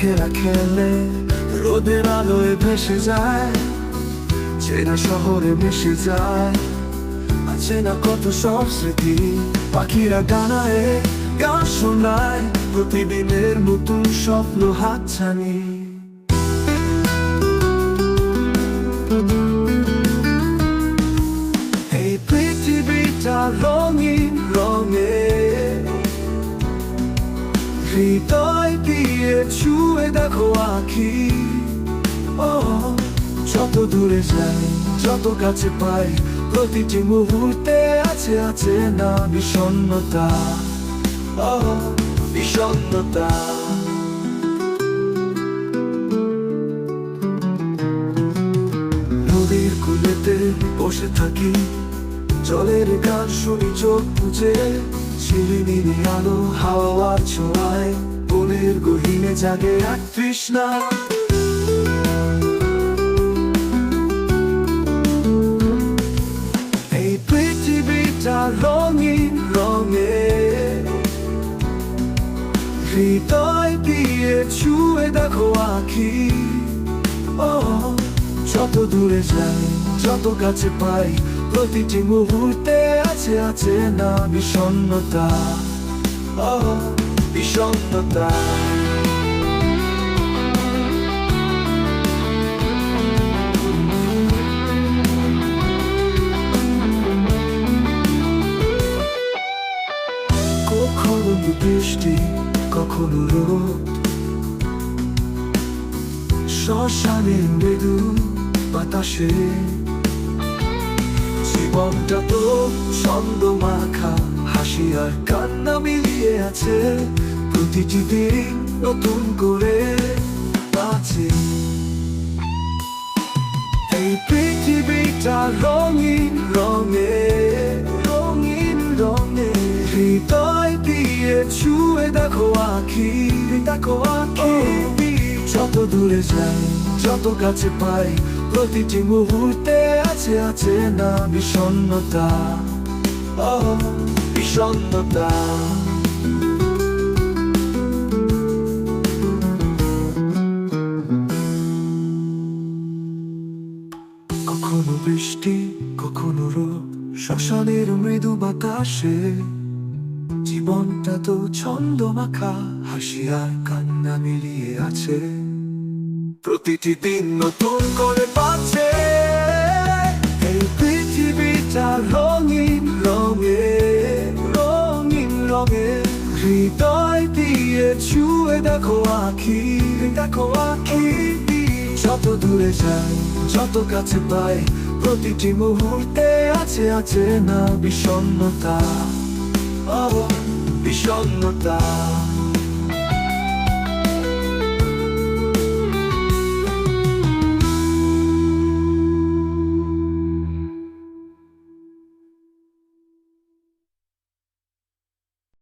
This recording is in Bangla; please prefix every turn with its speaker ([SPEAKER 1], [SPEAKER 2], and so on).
[SPEAKER 1] পাখিরা খেলে রোদের আলোয় ভেসে যায় চেনা শহরে মিশে যায়। আছে না কত সব স্মৃতি, পাখিরা গানায়, গান শোনায়, প্রতিদিনের নতুন স্বপ্ন হাতছানি। হৃদয় দিয়ে ছুঁয়ে দেখো আখি। ও, যত দূরে যাই, যত কাছে পাই, প্রতিটি মুহূর্তে আছে আছে না বিষণ্ণতা। ও, বিষণ্ণতা। নদীর কুলেতে বসে থাকি, জলের গান শুনি চোখ বুঝে ঝিলিমিলি আলো হাওয়া ছোঁয়ায় বনের গহীনে জাগে এক তৃষ্ণা। এই পৃথিবীটা রঙিন রঙে, হৃদয় দিয়ে ছুঁয়ে দেখো আখি। ও, যত দূরে যাই, যত কাছে পাই প্রতিটি মুহূর্তে আছে আছে না বিষণ্ণতা। ও বিষণ্ণতা। কখনো বৃষ্টি, কখনো রোদ? শ্মশানের মৃদু বাতাসে জীবনটা তো ছন্দ মাখা হাসি আর কান্না মিলিয়ে আছে। প্রতিটি দিন নতুন করে আছে। এই পৃথিবীটা রঙিন রঙে রঙিন রঙে। হৃদয় দিয়ে ছুঁয়ে দেখো আখি দেখো আখি। যত দূরে যাই যত কাছে পাই প্রতিটি মুহূর্তে আছে আছে না বিষণ্ণতা। ও বিষণ্ণতা। কখনো বৃষ্টি, কখনো রোদ, শ্মশানের মৃদু বাতাসে। জীবনটা তো ছন্দ মাখা, হাসি আর কান্না মিলিয়ে আছে। প্রতিটি দিন নতুন করে পাচ্ছে এই পৃথিবীটা রঙিন রঙে রঙিন রঙে। হৃদয় দিয়ে ছুঁয়ে দেখো আখি দেখো আখি যত দূরে যাই, যত কাছে পাই, প্রতিটি মুহূর্তে আছে আছে না বিষণ্ণতা। বিষণ্ণতা।